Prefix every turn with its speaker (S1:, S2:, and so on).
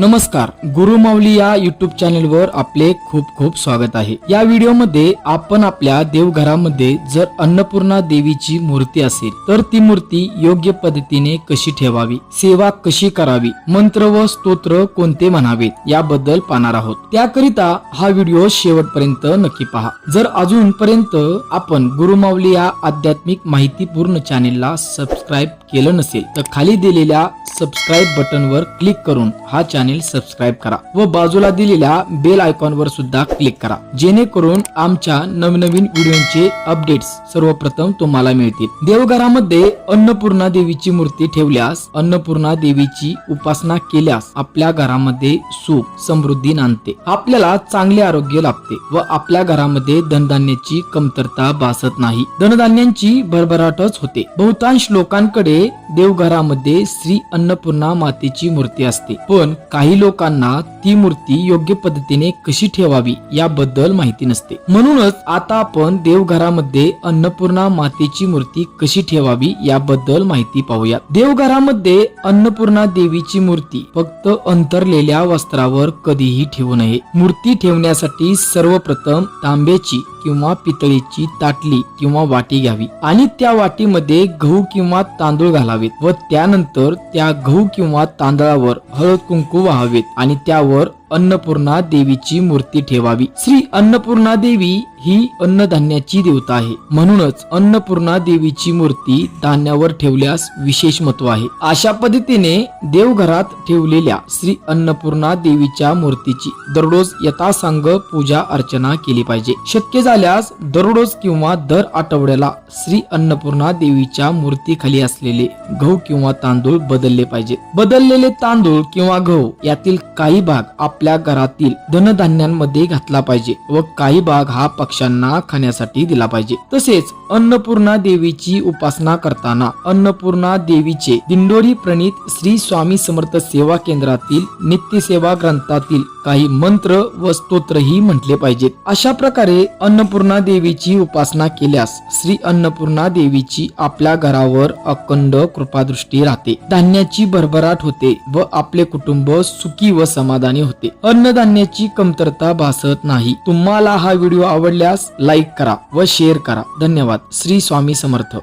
S1: नमस्कार गुरुमाऊली या युट्यूब चॅनलवर आपले खूप खूप स्वागत आहे. या व्हिडिओमध्ये आपण आपल्या देवघरामध्ये जर अन्नपूर्णा देवीची मूर्ती असेल तर ती मूर्ती योग्य पद्धतीने कशी ठेवावी? सेवा कशी करावी? मंत्र व स्तोत्र कोणते म्हणावेत याबद्दल पाहणार आहोत. त्याकरिता हा व्हिडिओ शेवटपर्यंत नक्की पहा. जर अजूनपर्यंत आपण गुरुमाऊली या आध्यात्मिक माहितीपूर्ण चॅनेलला सबस्क्राईब केलं नसेल तर खाली दिलेल्या सबस्क्राईब बटनवर क्लिक करून हा चॅनल सबस्क्राईब करा व बाजूला दिलेल्या बेल आयकॉनवर सुद्धा क्लिक करा. जेणेकरून आमच्या नवनवीन व्हिडिओचे अपडेट्स सर्वप्रथम तुम्हाला मिळतील. देवघरामध्ये अन्नपूर्णा देवीची मूर्ती ठेवल्यास अन्नपूर्णा देवीची उपासना केल्यास आपल्या घरामध्ये सुख समृद्धी नांदते. आपल्याला चांगले आरोग्य लाभते व आपल्या घरामध्ये धनधान्याची कमतरता भासत नाही. धनधान्यांची भरभराटच होते. बहुतांश लोकांकडे देवघरामध्ये श्री अन्नपूर्णा मातेची मूर्ती असते. पण काही लोकांना ती मूर्ती योग्य पद्धतीने कशी ठेवावी याबद्दल माहिती नसते. म्हणूनच आता आपण देवघरामध्ये अन्नपूर्णा मातेची मूर्ती कशी ठेवावी याबद्दल माहिती पाहूया देवघरामध्ये अन्नपूर्णा देवीची मूर्ती फक्त अंतरलेल्या वस्त्रावर कधीही ठेवू नये. मूर्ती ठेवण्यासाठी सर्वप्रथम तांब्याची किंवा पितळीची ताटली किंवा वाटी घ्यावी. आणि त्या वाटीमध्ये गहू किंवा तांदूळ घालावेत व त्यानंतर त्या गहू किंवा तांदळावर हळद कुंकू व्हावेत आणि त्यावर अन्नपूर्णा देवीची मूर्ती ठेवावी. श्री अन्नपूर्णा देवी ही अन्नधान्याची देवता आहे. म्हणूनच अन्नपूर्णा देवीची मूर्ती धान्यावर ठेवल्यास विशेष महत्त्व आहे. अशा पद्धतीने देवघरात ठेवलेल्या श्री अन्नपूर्णा देवीच्या मूर्तीची दररोज यथासांग पूजा अर्चना केली पाहिजे. शक्य झाल्यास दररोज किंवा दर आठवड्याला श्री अन्नपूर्णा देवीच्या मूर्तीखाली असलेले गहू किंवा तांदूळ बदलले पाहिजे. बदललेले तांदूळ किंवा गहू यातील काही भाग आपल्या घरातील धनधान्यांमध्ये घातला पाहिजे व काही भाग हा पक्ष्यांना खाण्यासाठी दिला पाहिजे. तसेच अन्नपूर्णा देवीची उपासना करताना अन्नपूर्णा देवीचे दिंडोरी प्रणित श्री स्वामी समर्थ सेवा केंद्रातील नित्यसेवा ग्रंथातील काही मंत्र व स्तोत्रही म्हटले पाहिजेत. अशा प्रकारे अन्नपूर्णा देवीची उपासना केल्यास श्री अन्नपूर्णा देवीची आपल्या घरावर अखंड कृपादृष्टी राहते. धान्याची भरभराट होते व आपले कुटुंब सुखी व समाधानी होते. अन्नधान्याची कमतरता भासत नाही. तुम्हाला हा व्हिडिओ आवडल्यास लाईक करा व शेअर करा. धन्यवाद. श्री स्वामी समर्थ.